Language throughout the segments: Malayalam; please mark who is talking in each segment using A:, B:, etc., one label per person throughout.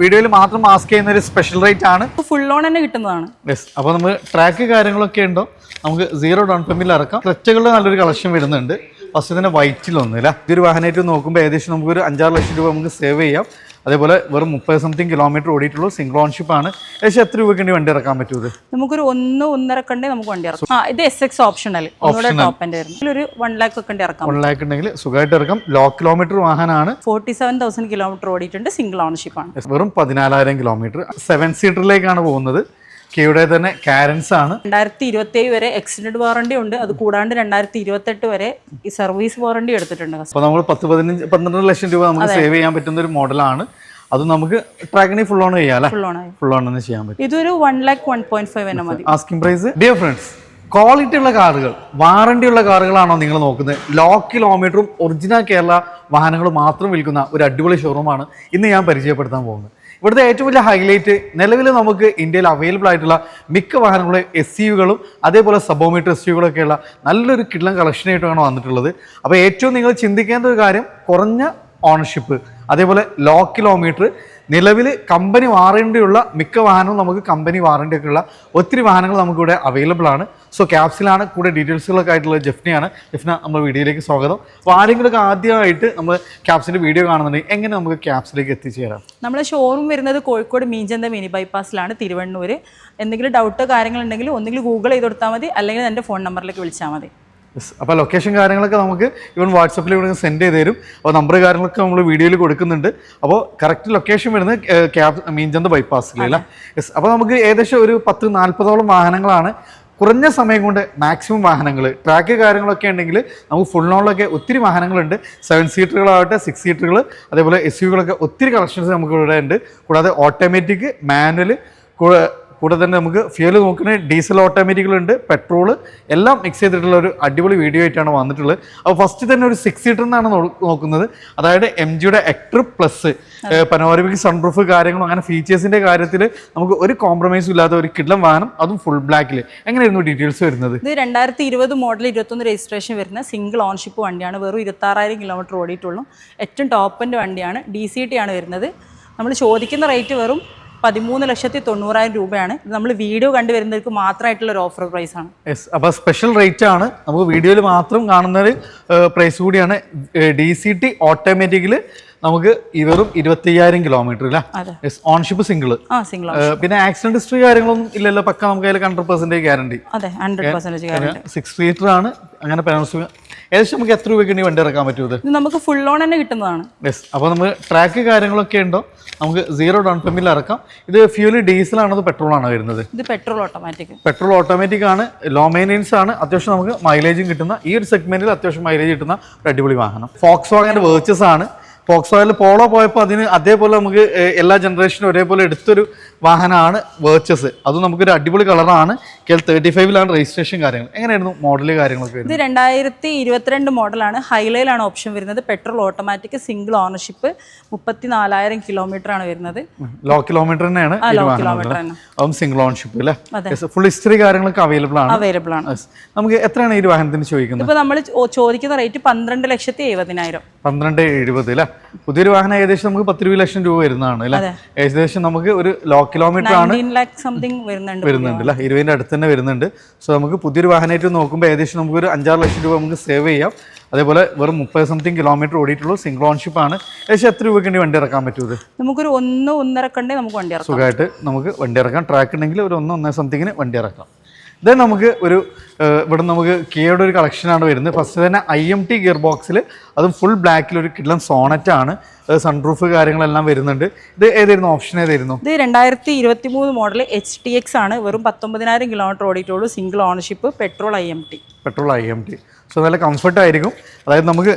A: വീഡിയോയിൽ മാത്രം മാസ്ക് ചെയ്യുന്ന ഒരു സ്പെഷ്യൽ റേറ്റ് ആണ്.
B: ഫുൾ ഓൺ തന്നെ കിട്ടുന്നതാണ്.
A: യെസ് അപ്പോൾ നമ്മൾ ട്രാക്ക് കാര്യങ്ങളൊക്കെ ഉണ്ടോ? നമുക്ക് സീറോ ഡൗൺ പേയ്മെന്റിൽ ഇറക്കാം ക്ലച്ചുകളുടെ നല്ലൊരു കളക്ഷൻ വരുന്നുണ്ട്. ഫസ്റ്റ് തന്നെ വൈറ്റിലൊന്നുമില്ല ഇതൊരു വാഹനമായിട്ട് നോക്കുമ്പോൾ ഏകദേശം നമുക്കൊരു അഞ്ചാറ് ലക്ഷം രൂപ നമുക്ക് സേവ് ചെയ്യാം. അതേപോലെ വെറും മുപ്പത് സംതിങ് കിലോമീറ്റർ ഓടിയിട്ടുള്ളൂ സിംഗിൾ ഓൺഷിപ്പ് ആണ്. ഏകദേശം എത്ര രൂപയ്ക്ക് വേണ്ടി വണ്ടി ഇറക്കാൻ പറ്റൂ ഇത്?
B: നമുക്കൊരു ഒന്ന് ഒന്നര കണ്ടേ നമുക്ക് വണ്ടി ഇറക്കാം. ആ ഇത് എസ് എക്സ് ഓപ്ഷണൽ ഒരു വൺ ലാക്ക് ഒക്കെ ഇറക്കാം.
A: വൺ ലാക്ക് ഉണ്ടെങ്കിൽ സുഖമായിട്ട് ഇറക്കാം. ലോ കിലോമീറ്റർ വാഹനമാണ്.
B: ഫോർട്ടി സെവൻ തൗസൻഡ് കിലോമീറ്റർ ഓടിയിട്ടുണ്ട് സിംഗിൾ ഓൺഷിപ്പ് ആണ്.
A: വെറും പതിനാലായിരം കിലോമീറ്റർ സെവൻ സീറ്ററിലേക്കാണ് പോകുന്നത്. കെയുടെ തന്നെ കാരൻസ് ആണ്.
B: രണ്ടായിരത്തി ഇരുപത്തി ഏഴ് വരെ എക്സ്റ്റൻഡ് വാറണ്ടി ഉണ്ട്. അത് കൂടാണ്ട് രണ്ടായിരത്തി ഇരുപത്തെട്ട് വരെ ഈ സർവീസ് വാറണ്ടി എടുത്തിട്ടുണ്ട്
A: അപ്പോൾ നമ്മൾ പത്ത് പതിനഞ്ച് പന്ത്രണ്ട് ലക്ഷം രൂപ നമുക്ക് സേവ് ചെയ്യാൻ പറ്റുന്ന ഒരു മോഡലാണ് അത് നമുക്ക് ട്രാക്കിനെ ഫുൾ ഓൺ ചെയ്യാം അല്ലേ?
B: ഫുൾ ഓൺ
A: ഫുൾ ഓൺ തന്നെ ചെയ്യാൻ പറ്റും.
B: ഇതൊരു one lakh one point five തന്നെ മതി.
A: Asking price dear friends quality ഉള്ള കാറുകൾ വാറണ്ടി ഉള്ള കാറുകളാണോ നിങ്ങൾ നോക്കുന്നത്? ലോ കിലോമീറ്ററും ഒറിജിനൽ കേരള വാഹനങ്ങൾ മാത്രം വിൽക്കുന്ന ഒരു അടിപൊളി ഷോറൂമാണ് ഇന്ന് ഞാൻ പരിചയപ്പെടുത്താൻ പോകുന്നത്. ഇവിടുത്തെ ഏറ്റവും വലിയ ഹൈലൈറ്റ് നിലവിൽ നമുക്ക് ഇന്ത്യയിൽ അവൈലബിൾ ആയിട്ടുള്ള മിക്ക വാഹനങ്ങളും എസ് സി യുകളും അതേപോലെ സബോമീറ്റർ എസ് യുകളൊക്കെയുള്ള നല്ലൊരു കിടലം കളക്ഷനായിട്ടാണ് വന്നിട്ടുള്ളത്. അപ്പോൾ ഏറ്റവും നിങ്ങൾ ചിന്തിക്കേണ്ട ഒരു കാര്യം കുറഞ്ഞ ഓണർഷിപ്പ് അതേപോലെ ലോ കിലോമീറ്റർ നിലവിൽ കമ്പനി വാറണ്ടിയുള്ള മിക്ക വാഹനവും നമുക്ക് കമ്പനി വാറണ്ടി ഒക്കെ ഉള്ള ഒത്തിരി വാഹനങ്ങൾ നമുക്കിവിടെ അവൈലബിൾ ആണ്. സോ ക്യാപ്സിലാണ് കൂടെ ഡീറ്റെയിൽസുകളൊക്കെ ആയിട്ടുള്ള ജെഫ്നിയാണ് ജെഫ്ന നമ്മൾ വീഡിയോയിലേക്ക് സ്വാഗതം. അപ്പോൾ ആരെങ്കിലുമൊക്കെ ആദ്യമായിട്ട് നമ്മൾ ക്യാപ്സിന്റെ വീഡിയോ കാണുന്നുണ്ടെങ്കിൽ എങ്ങനെ നമുക്ക് ക്യാപ്സിലേക്ക് എത്തിച്ചേരാം?
B: നമ്മൾ ഷോറൂം വരുന്നത് കോഴിക്കോട് മീഞ്ചന്ത മിനി ബൈപ്പാസിലാണ് തിരുവണ്ണൂർ എന്തെങ്കിലും ഡൗട്ടോ കാര്യങ്ങളുണ്ടെങ്കിൽ ഒന്നുകിൽ ഗൂഗിൾ ചെയ്ത് കൊടുത്താൽ മതി അല്ലെങ്കിൽ എന്റെ ഫോൺ നമ്പറിലേക്ക് വിളിച്ചാൽ മതി.
A: അപ്പോൾ ലൊക്കേഷൻ കാര്യങ്ങളൊക്കെ നമുക്ക് ഇവൻ വാട്സപ്പിൽ ഇവിടെ സെൻഡ് ചെയ്ത് തരും. അപ്പോൾ നമ്പർ കാര്യങ്ങളൊക്കെ നമ്മൾ വീഡിയോയിൽ കൊടുക്കുന്നുണ്ട്. അപ്പോൾ കറക്റ്റ് ലൊക്കേഷൻ വരുന്നത് ക്യാബ് മീൻചന്ത ബൈപ്പാസിലല്ല യെസ് അപ്പോൾ നമുക്ക് ഏകദേശം ഒരു പത്ത് നാൽപ്പതോളം വാഹനങ്ങളാണ്. കുറഞ്ഞ സമയം കൊണ്ട് മാക്സിമം വാഹനങ്ങൾ ട്രാക്ക് കാര്യങ്ങളൊക്കെ ഉണ്ടെങ്കിൽ നമുക്ക് ഫുൾ നോളിലൊക്കെ ഒത്തിരി വാഹനങ്ങളുണ്ട്. സെവൻ സീറ്ററുകളാവട്ടെ സിക്സ് സീറ്ററുകൾ അതേപോലെ എസ് യുകളൊക്കെ ഒത്തിരി കളക്ഷൻസ് നമുക്ക് ഇവിടെ ഉണ്ട്. കൂടാതെ ഓട്ടോമാറ്റിക് മാനുവൽ കൂടെ തന്നെ നമുക്ക് ഫ്യൂൽ നോക്കുന്ന ഡീസൽ ഓട്ടോമാറ്റിക്കുകളുണ്ട് പെട്രോൾ എല്ലാം മിക്സ് ചെയ്തിട്ടുള്ള ഒരു അടിപൊളി വീഡിയോ ആയിട്ടാണ് വന്നിട്ടുള്ളത്. അപ്പോൾ ഫസ്റ്റ് തന്നെ ഒരു സിക്സ് സീറ്റർ എന്നാണ് നോക്കുന്നത്. അതായത് എം ജിയുടെ എക്ട്രി പ്ലസ് പനോരമിക് സൺപ്രൂഫ് കാര്യങ്ങളും അങ്ങനെ ഫീച്ചേഴ്സിന്റെ കാര്യത്തിൽ നമുക്ക് ഒരു കോംപ്രമൈസും ഇല്ലാത്ത ഒരു കിടം വാഹനം അതും ഫുൾ ബ്ലാക്കിൽ എങ്ങനെയായിരുന്നു ഡീറ്റെയിൽസ് വരുന്നത്?
B: ഇത് രണ്ടായിരത്തി ഇരുപത് മോഡൽ ഇരുപത്തൊന്ന് രജിസ്ട്രേഷൻ വരുന്ന സിംഗിൾ ഓൺഷിപ്പ് വണ്ടിയാണ്. വെറും ഇരുപത്താറായിരം കിലോമീറ്റർ ഓടിയിട്ടുള്ളൂ. ഏറ്റവും ടോപ്പിന്റെ വണ്ടിയാണ്. ഡി സി ടി ആണ് വരുന്നത്. നമ്മൾ ചോദിക്കുന്ന റേറ്റ് വെറും പതിമൂന്ന് ലക്ഷത്തി തൊണ്ണൂറായിരം രൂപയാണ്. ഇത് നമ്മൾ വീഡിയോ കണ്ടുവരുന്നവർക്ക് മാത്രമായിട്ടുള്ള ഒരു ഓഫർ പ്രൈസ് ആണ്.
A: യെസ് അപ്പോൾ സ്പെഷ്യൽ റേറ്റ് ആണ്. നമുക്ക് വീഡിയോയിൽ മാത്രം കാണുന്ന ഒരു പ്രൈസ് കൂടിയാണ്. ഡി സി ടി ഓട്ടോമാറ്റിക്കിൽ നമുക്ക് വെറും ഇരുപത്തി അയ്യായിരം കിലോമീറ്റർ അല്ലേ ഓൺഷിപ്പ് സിംഗിൾ പിന്നെ ആക്സിഡന്റ് ഹിസ്റ്ററി കാര്യങ്ങളൊന്നും ഇല്ലല്ലോ പക്ക നമുക്ക് അതിൽ hundred percentage guarantee six seater ആണ് അങ്ങനെ ഏകദേശം നമുക്ക് എത്ര രൂപയ്ക്ക് വേണ്ടി ഇറക്കാൻ പറ്റും ഇത്?
B: ഇത് നമുക്ക് ഫുൾ ഓൺ തന്നെ കിട്ടുന്നതാണ്.
A: യെസ് അപ്പോൾ നമ്മൾ ട്രാക്ക് കാര്യങ്ങളൊക്കെ ഉണ്ടോ? നമുക്ക് സീറോ ഡൗൺ പേയ്മെന്റിൽ ഇറക്കാം. ഇത് ഫ്യൂൽ ഡീസൽ ആണോ പെട്രോൾ ആണോ വരുന്നത്?
B: ഇത് പെട്രോൾ ഓട്ടോമാറ്റിക്
A: പെട്രോൾ ഓട്ടോമാറ്റിക് ആണ് ലോ മെയിന്റെനൻസ് ആണ് അത്യാവശ്യം നമുക്ക് മൈലേജും കിട്ടുന്ന ഈ ഒരു സെഗ്മെന്റിൽ അത്യാവശ്യം മൈലേജ് കിട്ടുന്ന ഒരു അടിപൊളി വാഹനം. ഫോക്സ് വാഗന്റെ വേർച്ചസ് ആണ്. ഫോക്സ് പോളോ പോയപ്പോൾ അതിന് അതേപോലെ നമുക്ക് എല്ലാ ജനറേഷനും ഒരേപോലെ എടുത്തൊരു വാഹനമാണ് വേർച്ചസ് അതും നമുക്കൊരു അടിപൊളി കളറാണ്. കെൽ തേർട്ടി ഫൈവിലാണ് രജിസ്ട്രേഷൻ കാര്യങ്ങൾ. എങ്ങനെയായിരുന്നു മോഡൽ കാര്യങ്ങളൊക്കെ
B: ഇത് രണ്ടായിരത്തി ഇരുപത്തിരണ്ട് മോഡലാണ് ഹൈലൈലാണ് ഓപ്ഷൻ വരുന്നത്. പെട്രോൾ ഓട്ടോമാറ്റിക് സിംഗിൾ ഓണർഷിപ്പ് മുപ്പത്തി നാലായിരം കിലോമീറ്റർ ആണ് വരുന്നത്.
A: ലോ കിലോമീറ്റർ തന്നെയാണ്. അതും സിംഗിൾ ഓണർഷിപ്പ് അല്ലേ ഫുൾ ഹിസ്റ്ററി കാര്യങ്ങളൊക്കെ അവൈലബിൾ ആണ്.
B: അവൈലബിൾ ആണ്.
A: നമുക്ക് എത്രയാണ് ഈ വാഹനത്തിന് ചോദിക്കുന്നത്?
B: ഇപ്പൊ നമ്മൾ ചോദിക്കുന്ന റേറ്റ് പന്ത്രണ്ട് ലക്ഷത്തി എഴുപതിനായിരം.
A: പന്ത്രണ്ട് എഴുപത് അല്ലെ പുതിയൊരു വാഹനം ഏകദേശം നമുക്ക് പത്ത് ഇരുപത് ലക്ഷം രൂപ വരുന്നതാണ് അല്ലെ ഏകദേശം നമുക്ക് ഒരു ലോ കിലോമീറ്റർ ആണ്
B: വരുന്നുണ്ട്
A: അല്ലെ ഇരുപതിന്റെ അടുത്ത് തന്നെ വരുന്നുണ്ട്. സോ നമുക്ക് പുതിയൊരു വാഹനമായിട്ട് നോക്കുമ്പോൾ ഏകദേശം നമുക്ക് ഒരു അഞ്ചാറ് ലക്ഷം രൂപ നമുക്ക് സേവ് ചെയ്യാം. അതേപോലെ വെറും മുപ്പത് സംതിങ് കിലോമീറ്റർ ഓടിയിട്ടുള്ളൂ സിംഗിൾ ഓൺഷിപ്പ് ആണ്. ഏകദേശം എത്ര രൂപയ്ക്ക് വേണ്ടി ഇറക്കാൻ പറ്റും
B: നമുക്കൊരു ഒന്ന് ഒന്നര കണ്ടേ നമുക്ക് വണ്ടി
A: സുഖമായിട്ട് നമുക്ക് വണ്ടി ഇറക്കാം. ട്രാക്ക് ഉണ്ടെങ്കിൽ ഒരു ഒന്ന് ഒന്നര സംതിങ്ങിന് വണ്ടി ഇറക്കാം. ദെൻ നമുക്ക് ഒരു ഇവിടെ നമുക്ക് കിയയുടെ ഒരു കളക്ഷനാണ് വരുന്നത്. ഫസ്റ്റ് തന്നെ ഐ എം ടി ഗിയർ ബോക്സിൽ അതും ഫുൾ ബ്ലാക്കിൽ ഒരു കിട്ടുന്ന സോണറ്റ് ആണ്. സൺറൂഫ് കാര്യങ്ങളെല്ലാം വരുന്നുണ്ട്. ഇത് ഏതായിരുന്നു? ഓപ്ഷൻ ഏതായിരുന്നു?
B: ഇത് രണ്ടായിരത്തി ഇരുപത്തി മൂന്ന് മോഡൽ എച്ച് ടി എക്സ് ആണ്. വെറും പത്തൊമ്പതിനായിരം kilometre ഓടിയിട്ടുള്ളൂ. Single ownership petrol I M T
A: petrol I M T so നല്ല കംഫർട്ട് ആയിരിക്കും. അതായത് നമുക്ക്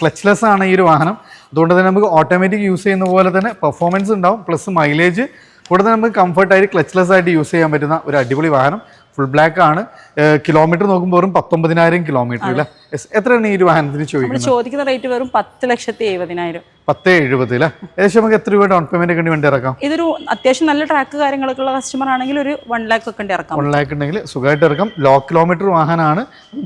A: ക്ലച്ച്ലെസ് ആണ് ഈ ഒരു വാഹനം. അതുകൊണ്ട് തന്നെ നമുക്ക് ഓട്ടോമാറ്റിക് യൂസ് ചെയ്യുന്ന പോലെ തന്നെ പെർഫോമൻസ് ഉണ്ടാവും. പ്ലസ് മൈലേജ് കൂടുതൽ നമുക്ക് കംഫർട്ടായിട്ട് ക്ലച്ച്ലെസ് ആയിട്ട് യൂസ് ചെയ്യാൻ പറ്റുന്ന ഒരു അടിപൊളി വാഹനം. ഫുൾ ബ്ലാക്ക് ആണ്. കിലോമീറ്റർ നോക്കുമ്പോൾ വെറും പത്തൊമ്പതിനായിരം കിലോമീറ്റർ അല്ലേ. എത്രയാണ് ഈ ഒരു വാഹനത്തിന് ചോദിക്കുന്നത്?
B: ചോദിക്കുന്ന റേറ്റ് വെറും പത്ത് ലക്ഷത്തി എഴുപതിനായിരം.
A: പത്ത് എഴുപത് അല്ലേ ഏകദേശം നമുക്ക് എത്ര രൂപ ഡൗൺ പേയ്മെന്റ് ഒക്കെ വേണ്ടി ഇറക്കാം?
B: ഇതൊരു അത്യാവശ്യം നല്ല ട്രാക്ക് കാര്യങ്ങളൊക്കെ ഉള്ള കസ്റ്റമർ ആണെങ്കിൽ ഒരു വൺ ലാക്ക് ഒക്കെ ഇറക്കാം.
A: വൺ ലാക്ക് ഉണ്ടെങ്കിൽ സുഖമായിട്ട് ഇറക്കാം. ലോ കിലോമീറ്റർ വാഹനമാണ്.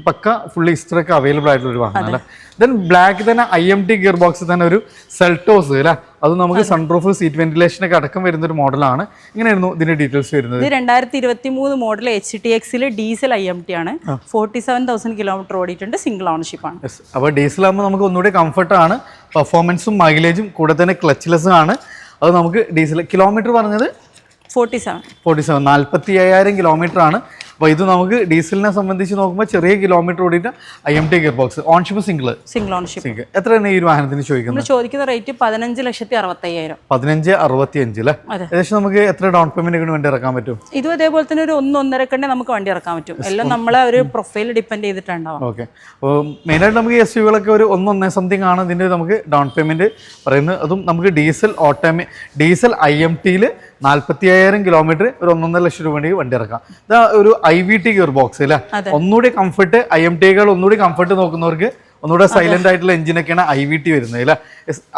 A: പക്ക ഫുൾ ഇസ്റ്ററൊക്കെ അവൈലബിൾ ആയിട്ടുള്ള ഒരു വാഹനം അല്ലേ? ദെൻ ബ്ലാക്ക് തന്നെ I M T gear box തന്നെ ഒരു സെൽട്ടോസ് അല്ലേ അത് നമുക്ക് സൺറൂഫ് സീറ്റ് വെന്റിലേഷൻ ഒക്കെ അടക്കം വരുന്ന ഒരു മോഡലാണ്. ഇങ്ങനെയായിരുന്നു ഇതിന്റെ ഡീറ്റെയിൽസ് വരുന്നത്.
B: ഇത് രണ്ടായിരത്തി ഇരുപത്തി മൂന്ന് മോഡൽ എച്ച് ടി എക്സിൽ ഡീസൽ ഐ എം ടി ആണ്. ഫോർട്ടി സെവൻ തൗസൻഡ് കിലോമീറ്റർ ഓടിയിട്ടുണ്ട് സിംഗിൾ ഓണർഷിപ്പ് ആണ്.
A: അപ്പോൾ ഡീസൽ ആകുമ്പോൾ നമുക്ക് ഒന്നുകൂടി കംഫർട്ട് ആണ്. പെർഫോമൻസും മൈലേജും കൂടെ തന്നെ ക്ലച്ച്ലെസ്സും ആണ്. അത് നമുക്ക് ഡീസൽ കിലോമീറ്റർ പറഞ്ഞത്
B: ഫോർട്ടി സെവൻ
A: ഫോർട്ടി സെവൻ നാൽപ്പത്തി അയ്യായിരം കിലോമീറ്റർ ആണ്. അപ്പോൾ ഇത് നമുക്ക് ഡീസലിനെ സംബന്ധിച്ച് നോക്കുമ്പോൾ ചെറിയ കിലോമീറ്റർ ഓടിയിട്ട് I M T gear box ownership single
B: single ownership
A: single എത്രയാണ് ഈ ഒരു വാഹനത്തിന് ചോദിക്കുന്നത്?
B: ചോദിക്കുന്ന റേറ്റ് പതിനഞ്ച് ലക്ഷത്തി അറുപത്തയ്യായിരം.
A: പതിനഞ്ച് അറുപത്തി അഞ്ച് അല്ലേ ഏകദേശം നമുക്ക് എത്ര ഡൗൺ പേയ്മെന്റ് വേണ്ടി ഇറക്കാൻ പറ്റും?
B: ഇതും അതേപോലെ തന്നെ ഒരു ഒന്ന് ഒന്നര കണ്ടേ നമുക്ക് വണ്ടി ഇറക്കാൻ പറ്റും. എല്ലാം നമ്മളെ ഒരു പ്രൊഫൈൽ ഡിപ്പെൻഡ് ചെയ്തിട്ടുണ്ടാവും.
A: ഓക്കെ അപ്പോൾ മെയിനായിട്ട് നമുക്ക് എസ് യുകളൊക്കെ ഒരു ഒന്നൊന്നേ സംതിങ് ആണ് ഇതിന്റെ നമുക്ക് ഡൗൺ പേയ്മെന്റ് പറയുന്നത്. അതും നമുക്ക് ഡീസൽ ഓട്ടോമേ ഡീസൽ ഐ എം ടിയിൽ നാൽപ്പത്തി അയ്യായിരം കിലോമീറ്റർ ഒരു ഒന്നൊന്നര ലക്ഷം രൂപ വേണ്ടി വണ്ടി ഇറക്കാം. ഒരു I V T gear box അല്ലെ? ഒന്നുകൂടി കംഫർട്ട് ഐ എം ടിയേക്കാൾ ഒന്നുകൂടി കംഫർട്ട് നോക്കുന്നവർക്ക് ഒന്നുകൂടെ സൈലന്റ് ആയിട്ടുള്ള എഞ്ചിനൊക്കെയാണ് ഐ വി ടി വരുന്നത് അല്ലേ?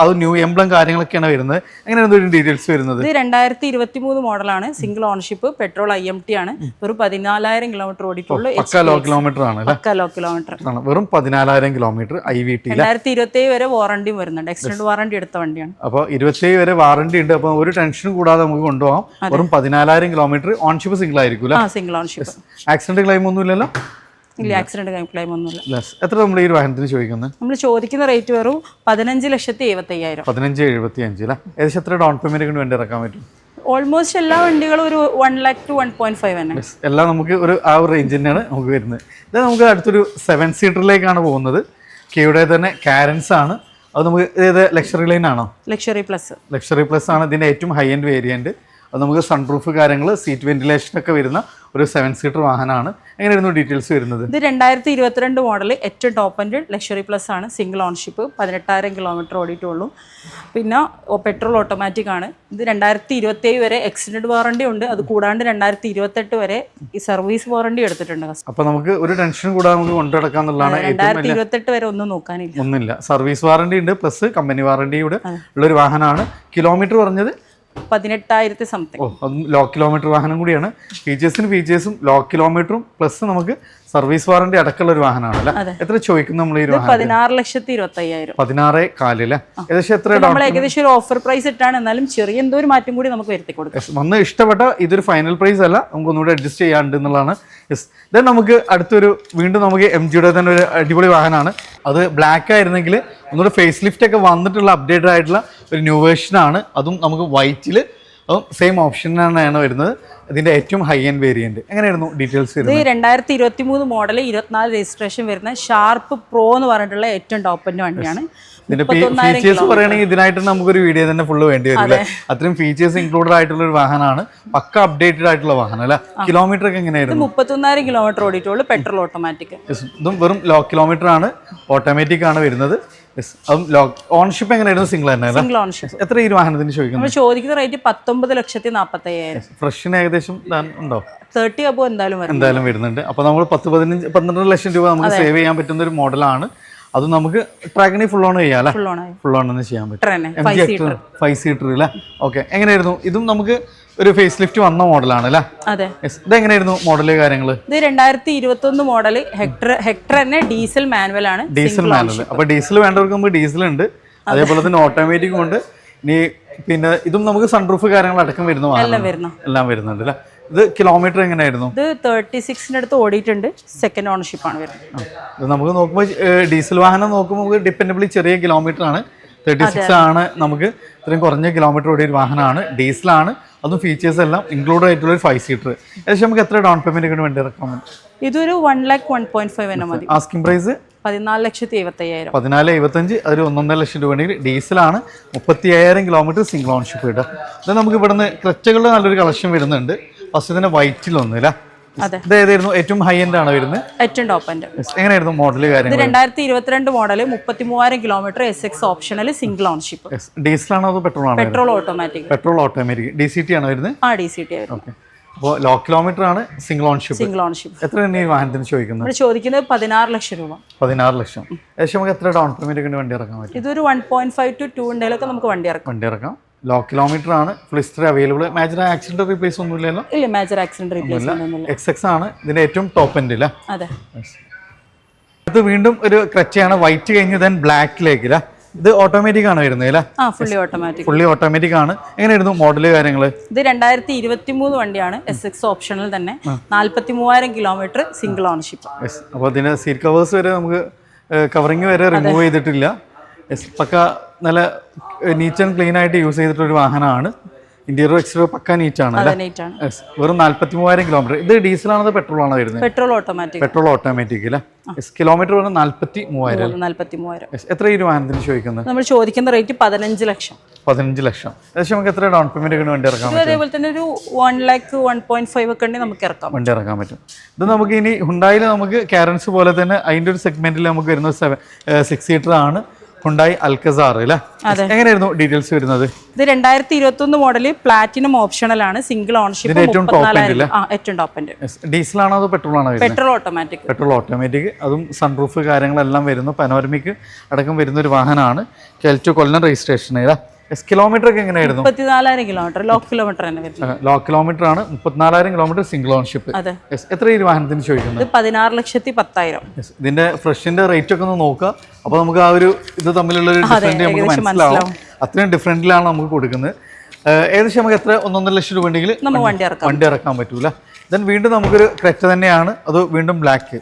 A: അത് ന്യൂ എംബ്ലം കാര്യങ്ങളൊക്കെയാണ് വരുന്നത്. എങ്ങനെയാണ് ഒരു ഡീറ്റെയിൽസ് വരുന്നത്?
B: ഇത് രണ്ടായിരത്തി ഇരുപത്തി മൂന്ന് മോഡലാണ് single ownership petrol I M T ആണ് വെറും പതിനാലായിരം കിലോമീറ്റർ ഓടിയിട്ടുള്ളൂ
A: ലോ കിലോമീറ്റർ ആണ്
B: ലോ കിലോമീറ്റർ
A: ആണ്. വെറും പതിനാലായിരം കിലോമീറ്റർ ഐ വി ടി
B: രണ്ടായിരത്തി ഇരുപത്തി വരെ വാറണ്ടിയും വരുന്നുണ്ട്. എക്സ്റ്റൻഡ് വാറണ്ടി എടുത്ത വണ്ടിയാണ്.
A: അപ്പോൾ ഇരുപത്തേഴ് വരെ വാറണ്ടി ഉണ്ട്. അപ്പോൾ ഒരു ടെൻഷനും കൂടാതെ നമുക്ക് കൊണ്ടുപോകാം. വെറും പതിനാലായിരം കിലോമീറ്റർ ഓൺഷിപ്പ് സിംഗിൾ ആയിരിക്കും
B: സിംഗിൾ ഓണർഷിപ്പ്
A: ആക്സിഡന്റ് ക്ലെയിം ഒന്നും ഇല്ലല്ലോ
B: ഇല്ല ആക്സിഡന്റ് ക്ലെയിം ഒന്നുമില്ല.
A: എത്ര നമ്മൾ ഈ വാഹനത്തിന് ചോദിക്കുന്നത്?
B: നമ്മൾ ചോദിക്കുന്ന റേറ്റ് വെറും പതിനഞ്ച് ലക്ഷത്തി എഴുപത്തി അയ്യായിരം
A: പതിനഞ്ച് എഴുപത്തി അഞ്ച് ഏകദേശം എത്ര ഡൗൺ പേയ്മെന്റ് വേണ്ടി ഇറക്കാൻ പറ്റും?
B: ഓൾമോസ്റ്റ് എല്ലാ വണ്ടികളും ഒരു one lakh two one point five തന്നെ.
A: എല്ലാം നമുക്ക് ഒരു ആ ഒരു റേഞ്ച് തന്നെയാണ് നമുക്ക് വരുന്നത്. ഇത് നമുക്ക് അടുത്തൊരു സെവൻ സീറ്ററിലേക്കാണ് പോകുന്നത്. കെയുടെ തന്നെ കാരൻസ് ആണ്. അത് നമുക്ക് ഏത്? ലക്ഷറി ലൈൻ ആണോ?
B: ലക്ഷറി പ്ലസ്
A: ലക്ഷറി പ്ലസ് ആണ്. ഇതിന്റെ ഏറ്റവും ഹൈ എൻഡ് വേരിയന്റ് അത് നമുക്ക് സൺ പ്രൂഫ് കാര്യങ്ങൾ സീറ്റ് വെന്റിലേഷൻ ഒക്കെ വരുന്ന ഒരു സെവൻ സീറ്റർ വാഹനമാണ്. എങ്ങനെയായിരുന്നു ഡീറ്റെയിൽസ് വരുന്നത്?
B: ഇത് രണ്ടായിരത്തി ഇരുപത്തിരണ്ട് മോഡൽ ഏറ്റവും ടോപ്പ് ആൻഡ് ലക്ഷറി പ്ലസ് ആണ്. സിംഗിൾ ഓൺഷിപ്പ് പതിനെട്ടായിരം കിലോമീറ്റർ ഓടിയിട്ടുള്ളൂ. പിന്നെ പെട്രോൾ ഓട്ടോമാറ്റിക് ആണ്. ഇത് രണ്ടായിരത്തി ഇരുപത്തേഴ് വരെ എക്സ്റ്റൻഡ് വാറണ്ടി ഉണ്ട്. അത് കൂടാണ്ട് രണ്ടായിരത്തി ഇരുപത്തെട്ട് വരെ ഈ സർവീസ് വാറണ്ടി എടുത്തിട്ടുണ്ട്
A: അപ്പോൾ നമുക്ക് ഒരു ടെൻഷൻ കൂടാതെ നമുക്ക് കൊണ്ടുനടക്കാം എന്നുള്ളതാണ്
B: രണ്ടായിരത്തി ഇരുപത്തെട്ട് വരെ ഒന്നും നോക്കാനില്ല.
A: ഒന്നുമില്ല. സർവീസ് വാറണ്ടി ഉണ്ട് പ്ലസ് കമ്പനി വാറണ്ടി കൂടെ ഉള്ളൊരു വാഹനമാണ്. കിലോമീറ്റർ പറഞ്ഞത്
B: പതിനെട്ടായിരത്തി സംതിങ്
A: ഓ അതും ലോ കിലോമീറ്റർ വാഹനം കൂടിയാണ്. ഫീച്ചേഴ്സിന് ഫീച്ചേഴ്സും ലോ കിലോമീറ്ററും പ്ലസ് നമുക്ക് സർവീസ് വാറണ്ടി അടക്കമുള്ള ഒരു വാഹനമാണ് അല്ലേ? എത്ര ചോദിക്കും നമ്മൾ ഈ
B: പതിനാറ് ലക്ഷത്തി ഇരുപത്തി അയ്യായിരം
A: പതിനാറ് കാലില്ലേ ഏകദേശം എത്ര
B: നമ്മൾ ഏകദേശം ഒരു ഓഫർ പ്രൈസ് ഇട്ടാണ് എന്നാലും ചെറിയ എന്തോ ഒരു മാറ്റം കൂടി നമുക്ക് വരുത്തി കൊടുക്കാം.
A: വന്ന് ഇഷ്ടപ്പെട്ട ഇതൊരു ഫൈനൽ പ്രൈസ് അല്ല നമുക്ക് ഒന്നുകൂടെ അഡ്ജസ്റ്റ് ചെയ്യാണ്ട് എന്നുള്ളതാണ്. യെസ് ദെൻ നമുക്ക് അടുത്തൊരു വീണ്ടും നമുക്ക് എം ജിയുടെ തന്നെ ഒരു അടിപൊളി വാഹനമാണ്. അത് ബ്ലാക്ക് ആയിരുന്നെങ്കിൽ ഒന്നുകൂടെ ഫേസ് ലിഫ്റ്റ് ഒക്കെ വന്നിട്ടുള്ള അപ്ഡേറ്റഡ് ആയിട്ടുള്ള ഒരു ന്യൂ വേർഷൻ ആണ്. അതും നമുക്ക് വൈറ്റിൽ അതും സെയിം ഓപ്ഷൻ തന്നെയാണ് വരുന്നത്. ഇതിന്റെ ഏറ്റവും ഹൈ എൻഡ് വേരിയന്റ് എങ്ങനെയായിരുന്നു ഡീറ്റെയിൽസ്
B: ഇത് രണ്ടായിരത്തി ഇരുപത്തി മൂന്ന് മോഡൽ ഇരുപത്തിനാല് രജിസ്ട്രേഷൻ വരുന്ന ഷാർപ്പ് പ്രോ എന്ന് പറഞ്ഞിട്ടുള്ള ഏറ്റവും ടോപ്പിന്റെ വണ്ടിയാണ്.
A: ഇതിന്റെ ഫീച്ചേഴ്സ് പറയുകയാണെങ്കിൽ ഇതിനായിട്ട് നമുക്കൊരു വീഡിയോ തന്നെ ഫുള്ള് വേണ്ടി വരും അല്ലേ അത്രയും ഫീച്ചേഴ്സ് ഇൻക്ലൂഡഡ് ആയിട്ടുള്ള ഒരു വാഹനമാണ്. പക്ക അപ്ഡേറ്റഡ് ആയിട്ടുള്ള വാഹനം അല്ല? കിലോമീറ്റർ ഒക്കെ എങ്ങനെയായിരുന്നു?
B: മുപ്പത്തൊന്നായിരം കിലോമീറ്റർ ഓടിയിട്ടുള്ളൂ പെട്രോൾ ഓട്ടോമാറ്റിക്
A: ഇതും വെറും ലോ കിലോമീറ്റർ ആണ് ഓട്ടോമാറ്റിക് ആണ് വരുന്നത്. ഓൺഷിപ്പ് എങ്ങനെയായിരുന്നു സിംഗിൾ തന്നെ എത്ര ഈ വാഹനത്തിന് ചോദിക്കുന്നത്?
B: ചോദിക്കുന്ന റേറ്റ് പത്തൊമ്പത് ലക്ഷത്തി നാൽപ്പത്തി അയ്യായിരം
A: ഫ്രഷിന് ഏകദേശം ഉണ്ടോ?
B: തേർട്ടി അബോ എന്തായാലും
A: എന്തായാലും വരുന്നുണ്ട്. അപ്പോൾ നമ്മൾ പത്ത് പതിനഞ്ച് പന്ത്രണ്ട് ലക്ഷം രൂപ നമുക്ക് സേവ് ചെയ്യാൻ പറ്റുന്ന ഒരു മോഡലാണ് അത് നമുക്ക് ട്രാക്കിനെ ഫുൾ ഓൺ ചെയ്യാം അല്ലേ?
B: ഫുൾ ഓൺ
A: തന്നെ ചെയ്യാൻ പറ്റും ഫൈവ് സീറ്റർ അല്ലേ? ഓക്കെ എങ്ങനെയായിരുന്നു? ഇതും നമുക്ക് ഒരു ഫേസ് ലിഫ്റ്റ് വന്ന മോഡലാണ് അല്ലേ?
B: അതെ.
A: Yes, ഇതെങ്ങനെയായിരുന്നു മോഡൽ കാര്യങ്ങൾ
B: ഇത് രണ്ടായിരത്തി ഇരുപത്തി ഒന്ന് മോഡൽ ഹെക്ടർ ഹെക്ടർ തന്നെ ഡീസൽ മാനുവൽ ആണ്.
A: ഡീസൽ മാനുവൽ അപ്പൊ ഡീസൽ വേണ്ടവർക്ക് നമുക്ക് ഡീസൽ ഉണ്ട്. അതേപോലെ തന്നെ ഓട്ടോമാറ്റിക് ഉണ്ട്. ഇനി പിന്നെ ഇതും നമുക്ക് സൺറൂഫ് കാര്യങ്ങൾ അടക്കം വരുന്നു. എല്ലാം വരുന്നുണ്ട് അല്ലേ? ഇത് കിലോമീറ്റർ എങ്ങനെയായിരുന്നു?
B: ഇത് തേർട്ടി സിക്സിന്റെ അടുത്ത് ഓടിയിട്ടുണ്ട്. സെക്കൻഡ് ഓണർഷിപ്പ് ആണ് വരുന്നത്.
A: നമുക്ക് നോക്കുമ്പോൾ ഡീസൽ വാഹനം നോക്കുമ്പോൾ നമുക്ക് ഡിപ്പെൻഡബിളി ചെറിയ കിലോമീറ്റർ ആണ്. തേർട്ടി സിക്സ് ആണ് നമുക്ക് ഇത്രയും കുറഞ്ഞ കിലോമീറ്റർ ഓടിയ ഒരു വാഹനമാണ്. ഡീസലാണ് അതും ഫീച്ചേഴ്സ് എല്ലാം ഇൻക്ലൂഡ് ആയിട്ടുള്ള ഒരു ഫൈവ് സീറ്റർ ഏകദേശം നമുക്ക് എത്ര ഡൗൺ പേയ്മെന്റ് വേണ്ടി പറ്റും
B: ഇതൊരു one lakh one point five എന്ന മതി.
A: ആസ്കിംഗ് പ്രൈസ്
B: പതിനാല് ലക്ഷത്തി എഴുപത്തി അയ്യായിരം
A: പതിനാല് എഴുപത്തഞ്ച് അതൊരു ഒന്നൊന്നര ലക്ഷം രൂപ വേണമെങ്കിൽ ഡീസലാണ് മുപ്പത്തി അയ്യായിരം കിലോമീറ്റർ സിംഗിൾ ഓൺഷിപ്പ് കിട്ടുക ഇത് നമുക്ക് ഇവിടുന്ന് ക്രച്ചകളുടെ നല്ലൊരു കളക്ഷൻ വരുന്നുണ്ട്. ഫസ്റ്റ് തന്നെ വൈറ്റിലൊന്നും ഇല്ല
B: അതെ.
A: ഇത് ഏറ്റവും ഹൈ എൻഡ് ആണ് വരുന്നത്?
B: ഏറ്റവും ടോപ്പ്
A: എൻഡ്. എങ്ങനെയായിരുന്നു മോഡൽ കാര്യം
B: രണ്ടായിരത്തി ഇരുപത്തിരണ്ട് മോഡൽ മുപ്പത്തി മൂവായിരം kilometre S X optional single ownership
A: ആണോ അതോ പെട്രോൾ ആണോ
B: petrol automatic
A: petrol automatic D C T ആണ് വരുന്നത്?
B: ആ ഡി സി ടി
A: ഓക്കെ അപ്പോൾ ലോ കിലോമീറ്റർ ആണ് സിംഗിൾ ഓൺഷിപ്പ്
B: സിംഗിൾ ഓൺഷിപ്പ്
A: എത്ര തന്നെ വാഹനത്തിന് ചോദിക്കുന്നത്?
B: ചോദിക്കുന്നത് പതിനാറ് ലക്ഷം രൂപ.
A: പതിനാറ് ലക്ഷം. ഏകദേശം നമുക്ക് എത്ര ഡൗൺ പേയ്മെന്റ് ഒക്കെ വണ്ടി ഇറക്കാൻ പറ്റും?
B: ഇതൊരു one point five to two ഉണ്ടെങ്കിലൊക്കെ നമുക്ക് വണ്ടി ഇറക്കാം.
A: വണ്ടി ഇറക്കാം. ലോ കിലോമീറ്റർ ആണ് ഫ്ലിസ്റ്റർ അവൈലബിൾ മേജർ ആക്സിഡന്റ് റീപ്ലേസ് ഒന്നും ഇല്ലല്ലോ
B: ഇല്ല മേജർ ആക്സിഡന്റ് റീപ്ലേസ് ഒന്നുമില്ല.
A: എക്സ് എക്സ് ആണ് ഇതിന്റെ ഏറ്റവും ടോപ്പ് എൻഡ് അല്ലേ
B: അതെ.
A: ഇത് വീണ്ടും ഒരു ക്രച്ചയാണ്. വൈറ്റ് കഴിഞ്ഞ് ദെൻ ബ്ലാക്കിലേക്ക് അല്ലേ ഇത് ഓട്ടോമാറ്റിക് ആണ് വരുന്നത് അല്ലേ
B: ഫുള്ളി ഓട്ടോമാറ്റിക്
A: ഫുള്ളി ഓട്ടോമാറ്റിക് ആണ്. എങ്ങനെയായിരുന്നു മോഡൽ കാര്യങ്ങൾ
B: ഇത് രണ്ടായിരത്തി ഇരുപത്തി മൂന്ന് വണ്ടിയാണ് എസ് എക്സ് ഓപ്ഷനിൽ തന്നെ. നാല്പത്തി മൂവായിരം കിലോമീറ്റർ സിംഗിൾ ഓണർഷിപ്പ്
A: അപ്പോൾ അതിന് സീറ്റ് കവേഴ്സ് വരെ നമുക്ക് കവറിങ് വരെ റിമൂവ് ചെയ്തിട്ടില്ല. എസ് പക്ക നല്ല നീറ്റ് ആൻഡ് ക്ലീൻ ആയിട്ട് യൂസ് ചെയ്തിട്ടൊരു വാഹനമാണ്. ഇന്റീരിയർ എക്സ്റ്റീരിയർ പക്ക നീറ്റ് ആണ് വെറും നാല്പത്തി മൂവായിരം കിലോമീറ്റർ ഇത് ഡീസൽ ആണോ പെട്രോൾ ആണോ വരുന്നത്?
B: പെട്രോൾ ഓട്ടോമാറ്റിക്
A: പെട്രോൾ ഓട്ടോമാറ്റിക് അല്ലേ? കിലോമീറ്റർ വെറും നാല്പത്തി മൂവായിരം
B: നാല്പത്തി മൂവായിരം
A: യെസ് എത്ര ഈ വാഹനത്തിന് ചോദിക്കുന്നത്?
B: നമ്മൾ ചോദിക്കുന്ന റേറ്റ് പതിനഞ്ച് ലക്ഷം.
A: പതിനഞ്ച് ലക്ഷം. ഏകദേശം നമുക്ക് എത്ര ഡൗൺ പേയ്മെന്റ് വണ്ടി ഇറക്കാൻ
B: ഇത് അതേപോലെ തന്നെ ഒരു one lakh one point five ഒക്കെ ഉണ്ടെങ്കിൽ നമുക്ക് ഇറക്കാം.
A: വണ്ടി ഇറക്കാൻ പറ്റും. ഇത് നമുക്ക് ഇനി ഹുണ്ടായിൽ നമുക്ക് കാരൻസ് പോലെ തന്നെ അതിന്റെ ഒരു സെഗ്മെന്റിൽ നമുക്ക് വരുന്ന സെവൻ സിക്സ് സീറ്റർ ആണ്. ഹുണ്ടായി അൽക്കസാർ അല്ലേ? എങ്ങനെയായിരുന്നു ഡീറ്റെയിൽസ് വരുന്നത്?
B: ഇത് രണ്ടായിരത്തി ഇരുപത്തി ഒന്ന് മോഡൽ പ്ലാറ്റിനം ആണ്. സിംഗിൾ ഓണർഷിപ്പ്
A: ഏറ്റവും
B: ടോപ്പ് ഡീസൽ
A: ഡീസലാണോ അതോ പെട്രോൾ ആണോ
B: പെട്രോൾ ഓട്ടോമാറ്റിക്
A: പെട്രോൾ ഓട്ടോമാറ്റിക് അതും സൺറൂഫ് കാര്യങ്ങളെല്ലാം വരുന്നു. പനോരമിക്ക് അടക്കം വരുന്ന ഒരു വാഹനമാണ്. കെൽറ്റു കൊല്ലം രജിസ്ട്രേഷൻ ഏതാ കിലോമീറ്റർ ഒക്കെ എങ്ങനെയായിരുന്നു?
B: മുപ്പത്തിനാലായിരം kilometre low kilometre
A: low kilometre ആണ് മുപ്പത്തിനാലായിരം കിലോമീറ്റർ സിംഗിൾ ഓൺഷിപ്പ് എത്ര ഈ വാഹനത്തിന് ചോദിക്കുന്നത്?
B: പതിനാറ് ലക്ഷത്തി പത്തായിരം.
A: ഇതിന്റെ ഫ്രഷിന്റെ റേറ്റ് ഒക്കെ ഒന്ന് നോക്കുക. അപ്പൊ നമുക്ക് ആ ഒരു ഇത് തമ്മിലുള്ള ഒരു ഡിഫറന്റ് നമുക്ക് മനസ്സിലാവും. അത്രയും ഡിഫറന്റിലാണ് നമുക്ക് കൊടുക്കുന്നത്. ഏകദേശം നമുക്ക് എത്ര? ഒന്നൊന്നര ലക്ഷം രൂപ ഉണ്ടെങ്കിൽ
B: നമ്മൾ വണ്ടി ഇറക്കാം.
A: വണ്ടി ഇറക്കാൻ പറ്റൂല. ദെൻ വീണ്ടും നമുക്കൊരു ക്രെറ്റ തന്നെയാണ്. അത് വീണ്ടും ബ്ലാക്ക്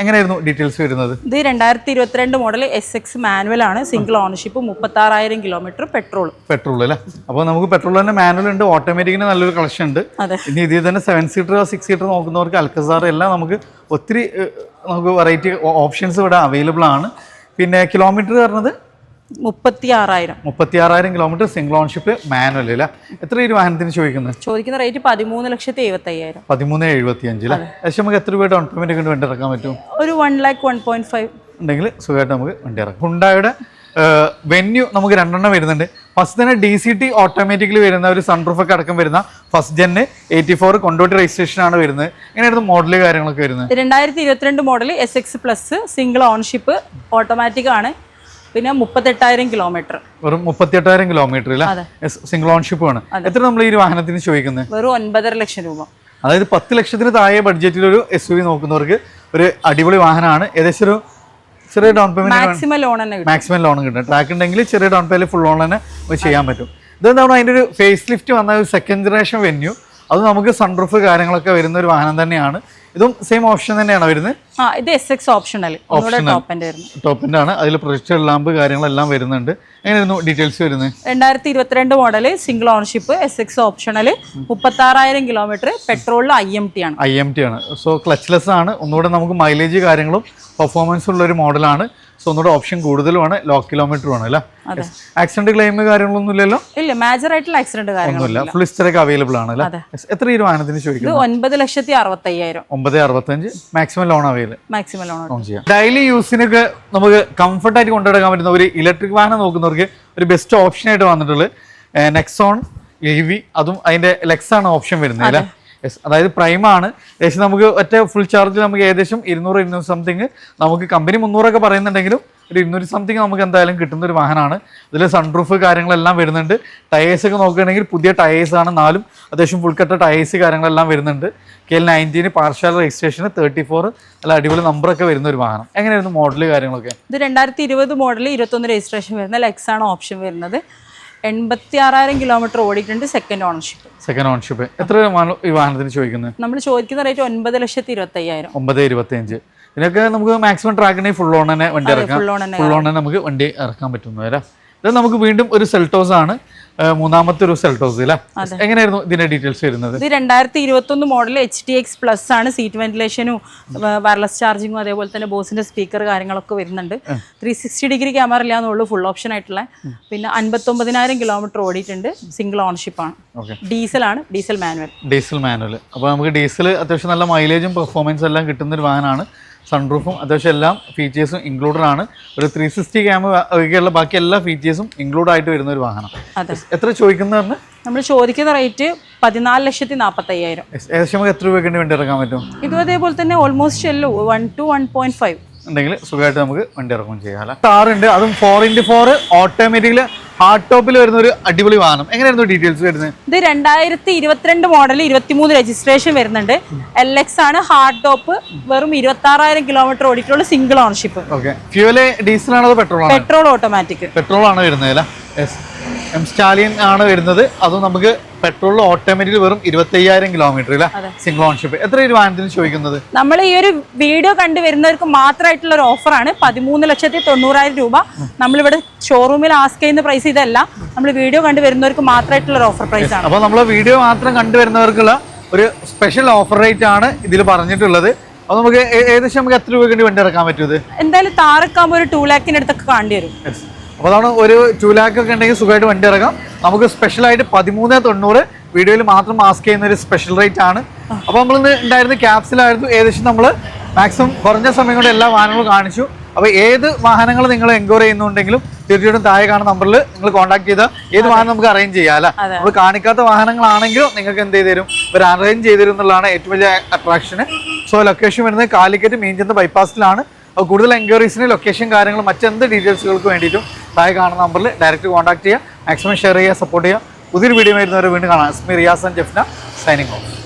A: എങ്ങനെയായിരുന്നു ഡീറ്റെയിൽസ് വരുന്നത്?
B: ഇത് രണ്ടായിരത്തി ഇരുപത്തിരണ്ട് മോഡൽ എസ് എക്സ് മാനുവൽ ആണ്. സിംഗിൾ ഓണർഷിപ്പ് മുപ്പത്തി ആറായിരം കിലോമീറ്റർ പെട്രോൾ
A: പെട്രോൾ അല്ലേ? അപ്പോൾ നമുക്ക് പെട്രോൾ തന്നെ മാനുവൽ ഉണ്ട്. ഓട്ടോമാറ്റിക്കിന് നല്ലൊരു കളക്ഷൻ ഉണ്ട്. ഇനി ഇതിൽ തന്നെ സെവൻ സീറ്റർ സിക്സ് സീറ്റർ നോക്കുന്നവർക്ക് അൽക്കസാർ എല്ലാം നമുക്ക് ഒത്തിരി നമുക്ക് വെറൈറ്റി ഓപ്ഷൻസ് ഇവിടെ അവൈലബിൾ ആണ്. പിന്നെ കിലോമീറ്റർ പറഞ്ഞത്
B: മുപ്പത്തി ആറായിരം
A: മുപ്പത്തി ആറായിരം കിലോമീറ്റർ സിംഗിൾ ഓൺഷിപ്പ് മാനുവൽ അല്ല എത്ര ഒരു വാഹനത്തിന് ചോദിക്കുന്നത്
B: ചോദിക്കുന്ന റേറ്റ് പതിമൂന്ന് ലക്ഷത്തി എഴുപത്തി അയ്യായിരം
A: പതിമൂന്ന് എഴുപത്തി ഏകദേശം നമുക്ക് എത്ര രൂപ ഡൗൺ പേയ്മെന്റ് കൊണ്ട് വണ്ടി ഇറക്കാൻ പറ്റും?
B: ഒരു one lakh one point five
A: ഉണ്ടെങ്കിൽ സുഖമായിട്ട് നമുക്ക് വണ്ടി ഇറക്കാം. ഹുണ്ടായുടെ വെന്യൂ നമുക്ക് രണ്ടെണ്ണം വരുന്നുണ്ട്. ഫസ്റ്റ് തന്നെ ഡി സി ടി ഓട്ടോമാറ്റിക്കലി വരുന്ന ഒരു സൺറൂഫ് ഒക്കെ അടക്കം വരുന്ന first gen eighty four Kondotty registration ആണ് വരുന്നത്. എങ്ങനെയായിരുന്നു മോഡൽ കാര്യങ്ങളൊക്കെ വരുന്നത്.
B: രണ്ടായിരത്തി ഇരുപത്തിരണ്ട് model S X plus single ownership automatic ആണ്. പിന്നെ മുപ്പത്തെട്ടായിരം കിലോമീറ്റർ
A: വെറും മുപ്പത്തി എട്ടായിരം കിലോമീറ്റർ സിംഗിൾ ഓൺഷിപ്പ് ആണ് എത്ര നമ്മൾ ഈ വാഹനത്തിന് ചോദിക്കുന്നത്
B: വെറും ഒൻപതര ലക്ഷം രൂപ.
A: അതായത് പത്ത് ലക്ഷത്തിന് താഴെ ബഡ്ജറ്റിൽ ഒരു എസ് യു വി നോക്കുന്നവർക്ക് ഒരു അടിപൊളി വാഹനമാണ്. ഏകദേശം ഒരു ചെറിയ ഡൗൺ പേയ്മെന്റ്
B: മാക്സിമം ലോൺ തന്നെ കിട്ടും.
A: മാക്സിമം ലോൺ കിട്ടും. ട്രാക്ക് ഉണ്ടെങ്കിൽ ചെറിയ ഡൗൺ പേയ്മെന്റ് ഫുൾ ലോൺ തന്നെ ചെയ്യാൻ പറ്റും. ഇതെന്താണ് അതിന്റെ ഒരു ഫേസ് ലിഫ്റ്റ് വന്ന ഒരു സെക്കൻഡ് ജനറേഷൻ വെന്യൂ അത് നമുക്ക് സൺറൂഫ് കാര്യങ്ങളൊക്കെ വരുന്ന ഒരു വാഹനം തന്നെയാണ്. ഇതും സെയിം ഓപ്ഷൻ തന്നെയാണ് വരുന്നത്.
B: ആ ഇത് എസ് എക്സ് ഓപ്ഷണൽ
A: ടോപ്പിന്റെ ആണ്. അതിൽ പ്രൊജക്ടർ ലാമ്പ് കാര്യങ്ങളെല്ലാം വരുന്നുണ്ട്. എങ്ങനെയായിരുന്നു ഡീറ്റെയിൽസ് വരുന്നത്?
B: രണ്ടായിരത്തി ഇരുപത്തിരണ്ട് model single ownership S X optional മുപ്പത്തി ആറായിരം കിലോമീറ്റർ പെട്രോളിൽ ഐ എം ടി ആണ്.
A: ഐ എം ടി ആണ്. സോ ക്ലച്ച്ലെസ് ആണ്. ഒന്നുകൂടെ നമുക്ക് മൈലേജ് കാര്യങ്ങളും പെർഫോമൻസ് ഉള്ള ഒരു മോഡലാണ് സോ ഒന്നുകൂടെ ഓപ്ഷൻ കൂടുതലുമാണ്. ലോ കിലോമീറ്റർ ആണ് അല്ലേ? ആക്സിഡന്റ് ക്ലെയിം കാര്യങ്ങളൊന്നും ഇല്ലല്ലോ
B: ഇല്ല മേജർ ആയിട്ടുള്ള ആക്സിഡന്റ്
A: കാര്യങ്ങളൊന്നുമില്ല. ഫുൾ ഹിസ്റ്ററൊക്കെ അവൈലബിൾ ആണ് അല്ലേ? എത്ര വാഹനത്തിന്
B: ഇത്
A: ചോദിക്കുന്നത്?
B: ഒൻപത് ലക്ഷത്തി അറുപത്തയ്യായിരം.
A: ഒമ്പത് അറുപത്തഞ്ച്. Maximum loan available
B: maximum loan
A: on ചെയ്യാം. ഡെയിലി യൂസിനൊക്കെ നമുക്ക് കംഫർട്ട് ആയിട്ട് കൊണ്ടുനടക്കാൻ പറ്റുന്ന ഒരു ഇലക്ട്രിക് വാഹനം നോക്കുന്നവർക്ക് ഒരു ബെസ്റ്റ് ഓപ്ഷൻ ആയിട്ട് വന്നിട്ടുള്ളത് നെക്സോൺ എ വി അതും അതിന്റെ ലെക്സ് ആണ് ഓപ്ഷൻ വരുന്നത് അല്ലേ? അതായത് പ്രൈം ആണ്. ഏകദേശം നമുക്ക് ഒറ്റ ഫുൾ ചാർജിൽ നമുക്ക് ഏകദേശം ഇരുന്നൂറ് ഇരുന്നൂറ് സംതിങ് നമുക്ക് കമ്പനി മുന്നൂറൊക്കെ പറയുന്നുണ്ടെങ്കിലും ഒരു ഇരുന്നൂറ് സംതിങ് നമുക്ക് എന്തായാലും കിട്ടുന്ന ഒരു വാഹനമാണ്. ഇതിൽ സൺറൂഫ് കാര്യങ്ങളെല്ലാം വരുന്നുണ്ട്. ടയേഴ്സ് ഒക്കെ നോക്കുകയാണെങ്കിൽ പുതിയ ടയേഴ്സ് ആണ്. നാലും അത്യാവശ്യം ഫുൾ കട്ട ടയേഴ്സ് കാര്യങ്ങളെല്ലാം വരുന്നുണ്ട്. K L nineteen partial registration thirty four നല്ല അടിപൊളി നമ്പറൊക്കെ വരുന്ന ഒരു വാഹനം. എങ്ങനെയായിരുന്നു മോഡൽ കാര്യങ്ങളൊക്കെ?
B: ഇത് രണ്ടായിരത്തി ഇരുപത് മോഡൽ ഇരുപത്തൊന്ന് രജിസ്ട്രേഷൻ വരുന്ന ലെക്സ് ആണ് ഓപ്ഷൻ വരുന്നത്. എൺപത്തി ആറായിരം കിലോമീറ്റർ ഓടിയിട്ടുണ്ട് സെക്കൻഡ് ഓണർഷിപ്പ്
A: സെക്കൻഡ് ഓൺഷിപ്പ് എത്ര ഈ വാഹനത്തിന് ചോദിക്കുന്നത്
B: നമ്മൾ ചോദിക്കുന്ന റേറ്റ് ഒൻപത് ലക്ഷത്തി ഇരുപത്തി അയ്യായിരം
A: ഒമ്പത് ഇരുപത്തി അഞ്ച് ഇതിനൊക്കെ നമുക്ക് മാക്സിമം ട്രാക്കിനെ ഫുൾ ഓൺ തന്നെ വണ്ടി ഇറക്കാം. ഫുൾ ഓൺ തന്നെ നമുക്ക് വണ്ടി ഇറക്കാൻ പറ്റുന്നു വരാം ഇത് നമുക്ക് വീണ്ടും ഒരു സെൽട്ടോസ് ആണ്. മൂന്നാമത്തെ ഒരു സെൽട്ടോസ് അല്ലേ എങ്ങനെയായിരുന്നു ഇതിന്റെ ഡീറ്റെയിൽസ് വരുന്നത്?
B: ഇത് രണ്ടായിരത്തി ഇരുപത്തി ഒന്ന് model H T X plus ആണ് സീറ്റ് വെന്റിലേഷനും വയർലെസ് ചാർജിങ്ങും അതേപോലെ തന്നെ ബോസിന്റെ സ്പീക്കർ കാര്യങ്ങളൊക്കെ വരുന്നുണ്ട്. ത്രീ സിക്സ്റ്റി ഡിഗ്രി ക്യാമറ ഇല്ലാന്നുള്ളൂ ഫുൾ ഓപ്ഷൻ ആയിട്ടുള്ള. പിന്നെ അൻപത്തൊമ്പതിനായിരം കിലോമീറ്റർ ഓടിയിട്ടുണ്ട്. സിംഗിൾ ഓണർഷിപ്പ് ആണ്.
A: ഡീസൽ
B: ആണ് ഡീസൽ മാനുവൽ
A: ഡീസൽ മാനുവൽ അപ്പോൾ നമുക്ക് ഡീസൽ അത്യാവശ്യം നല്ല മൈലേജും പെർഫോമൻസ് എല്ലാം കിട്ടുന്ന ഒരു വാഹനമാണ്. സൺറൂഫും അത്യാവശ്യം എല്ലാം ഫീച്ചേഴ്സും ഇൻക്ലൂഡഡ് ആണ്. ഒരു ത്രീ സിക്സ്റ്റി ക്യാമറ ഒഴികെയുള്ള ബാക്കി എല്ലാ ഫീച്ചേഴ്സും ഇൻക്ലൂഡ് ആയിട്ട് വരുന്ന ഒരു വാഹനം. എത്ര ചോദിക്കുന്നതെന്ന്
B: നമ്മൾ ചോദിക്കുന്ന റേറ്റ് പതിനാല് ലക്ഷത്തി നാൽപ്പത്തി അയ്യായിരം
A: ഏകദേശം എത്ര രൂപയ്ക്ക് വേണ്ടി ഇറക്കാൻ പറ്റും?
B: ഇതും അതേപോലെ തന്നെ ഓൾമോസ്റ്റ് എല്ലോ one two one point five
A: ഉണ്ടെങ്കിൽ സുഖമായിട്ട് നമുക്ക് വണ്ടി ഇറക്കുകയും ചെയ്യാം കാറുണ്ട് അതും four into four automatically hard ടോപ്പിൽ വരുന്ന ഒരു അടിപൊളി വാഹനം. എങ്ങനെയായിരുന്നു ഡീറ്റെയിൽസ് വരുന്നത്?
B: ഇത് രണ്ടായിരത്തി ഇരുപത്തിരണ്ട് മോഡൽ ഇരുപത്തിമൂന്ന് രജിസ്ട്രേഷൻ വരുന്നുണ്ട്. എൽ എക്സ് ആണ് ഹാർഡ് ടോപ്പ് വെറും ഇരുപത്തി ആറായിരം kilometre ഓടിയിട്ടുള്ള single ownership
A: okay fuel diesel ആണോ പെട്രോൾ
B: പെട്രോൾ ഓട്ടോമാറ്റിക്
A: പെട്രോൾ ആണ് വരുന്നത് എം സ്റ്റാലിയൻ ആണ് വരുന്നത്. അതും നമുക്ക് പെട്രോളിൽ ഓട്ടോമാറ്റിക് വെറും ഇരുപത്തയ്യായിരം കിലോമീറ്റർ അല്ലേ സിംഗിൾ ഓൺഷിപ്പ് എത്ര ഒരു വാഹനത്തിന് ചോദിക്കുന്നത്?
B: നമ്മൾ ഈ ഒരു വീഡിയോ കണ്ടു വരുന്നവർക്ക് മാത്രമായിട്ടുള്ള ഒരു ഓഫറാണ് പതിമൂന്ന് ലക്ഷത്തി തൊണ്ണൂറായിരം രൂപ. നമ്മളിവിടെ ഷോറൂമിൽ ആസ്ക് ചെയ്യുന്ന പ്രൈസ് ഇതല്ല. നമ്മൾ വീഡിയോ കണ്ടു വരുന്നവർക്ക് മാത്രമായിട്ടുള്ള ഒരു ഓഫർ പ്രൈസ് ആണ്.
A: അപ്പോൾ നമ്മൾ വീഡിയോ മാത്രം കണ്ടുവരുന്നവർക്കുള്ള ഒരു സ്പെഷ്യൽ ഓഫർ റേറ്റ് ആണ് ഇതിൽ പറഞ്ഞിട്ടുള്ളത്. അപ്പോൾ നമുക്ക് ഏകദേശം നമുക്ക് എത്ര രൂപ വേണ്ടി വണ്ടി ഇറക്കാൻ പറ്റും ഇത്?
B: എന്തായാലും താറക്കാകുമ്പോൾ ഒരു ടൂ ലാക്കിന് അടുത്തൊക്കെ കാണേണ്ടി വരും.
A: അപ്പോൾ അതാണ് ഒരു ടു ലാക്ക് ഒക്കെ ഉണ്ടെങ്കിൽ സുഖമായിട്ട് വണ്ടി ഇറങ്ങാം നമുക്ക് സ്പെഷ്യലായിട്ട് പതിമൂന്ന് തൊണ്ണൂറ് വീഡിയോയിൽ മാത്രം മാസ്ക് ചെയ്യുന്ന ഒരു സ്പെഷ്യൽ റേറ്റ് ആണ്. അപ്പോൾ നമ്മൾ ഇന്ന് ഉണ്ടായിരുന്ന ക്യാപ്സിലായിരുന്നു ഏകദേശം നമ്മൾ മാക്സിമം കുറഞ്ഞ സമയം കൊണ്ട് എല്ലാ വാഹനങ്ങളും കാണിച്ചു. അപ്പോൾ ഏത് വാഹനങ്ങൾ നിങ്ങൾ എൻക്വയറി ചെയ്യുന്നുണ്ടെങ്കിലും തീർച്ചയായിട്ടും താഴെ കാണുന്ന നമ്പറിൽ നിങ്ങൾ കോൺടാക്ട് ചെയ്താൽ ഏത് വാഹനം നമുക്ക് അറേഞ്ച് ചെയ്യാം അല്ല? നമ്മൾ കാണിക്കാത്ത വാഹനങ്ങളാണെങ്കിലും നിങ്ങൾക്ക് എന്ത് ചെയ്തു തരും? ഇവർ അറേഞ്ച് ചെയ്തു തരും എന്നുള്ളതാണ് ഏറ്റവും വലിയ അട്രാക്ഷന് സോ ലൊക്കേഷൻ വരുന്നത് കാലിക്കറ്റ് മീൻചന്ത ബൈപ്പാസിലാണ് അപ്പോൾ കൂടുതൽ എൻക്വയറീസിന് ലൊക്കേഷൻ കാര്യങ്ങളും മറ്റെന്ത് ഡീറ്റെയിൽസുകൾക്ക് വേണ്ടിയിട്ടും താഴെ കാണുന്ന നമ്പറിൽ ഡയറക്റ്റ് കോൺടാക്ട് ചെയ്യുക മാക്സിമം ഷെയർ ചെയ്യുക സപ്പോർട്ട് ചെയ്യുക പുതിയൊരു വീഡിയോ വരുന്നവരെ വീണ്ടും കാണാം. Asmi and Jafna signing off